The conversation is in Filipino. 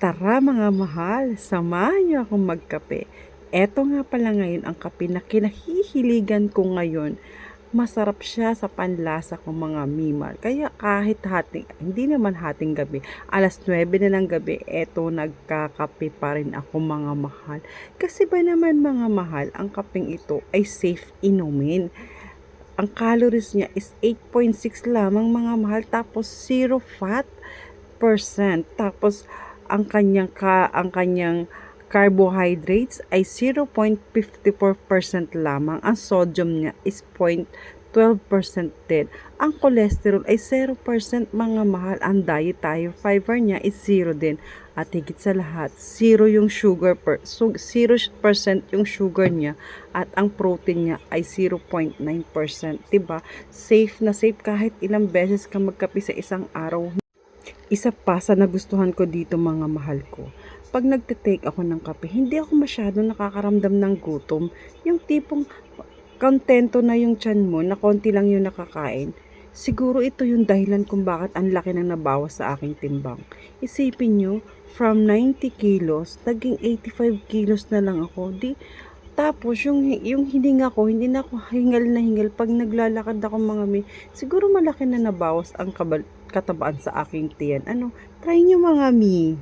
Tara mga mahal, samahan niyo akong magkape. Eto nga pala ngayon ang kape na kinahihiligan ko ngayon. Masarap siya sa panlasa ko mga mimal. Kaya kahit hating, hindi naman hating gabi, alas 9 na ng gabi, eto nagkakape pa rin ako mga mahal. Kasi ba naman mga mahal, ang kapeng ito ay safe inumin. Ang calories niya is 8.6 lamang mga mahal, tapos zero fat percent. Tapos ang kanyang ka ang kanyang carbohydrates ay 0.54% lamang. Ang sodium niya is 0.12% din. Ang cholesterol ay 0% mga mahal. Ang dietary fiber niya is 0 din. At higit sa lahat, 0 yung sugar per, so 0% yung sugar niya at ang protein niya ay 0.9%. 'Di ba? Safe na safe kahit ilang beses ka magkape sa isang araw, isa pa sa nagustuhan ko dito mga mahal ko. Pag nagte-take ako ng kape, hindi ako masyado nakakaramdam ng gutom. Yung tipong kontento na yung tiyan mo, na konti lang yung nakakain. Siguro ito yung dahilan kung bakit ang laki ng nabawas sa aking timbang. Isipin nyo, from 90 kilos, naging 85 kilos na lang ako. Di, tapos yung, yung hininga ko, hindi na ako hingal na hingal. Pag naglalakad ako mga mi, siguro malaki na nabawas ang kabal, katabaan sa aking tiyan. Ano, try nyo mga mi.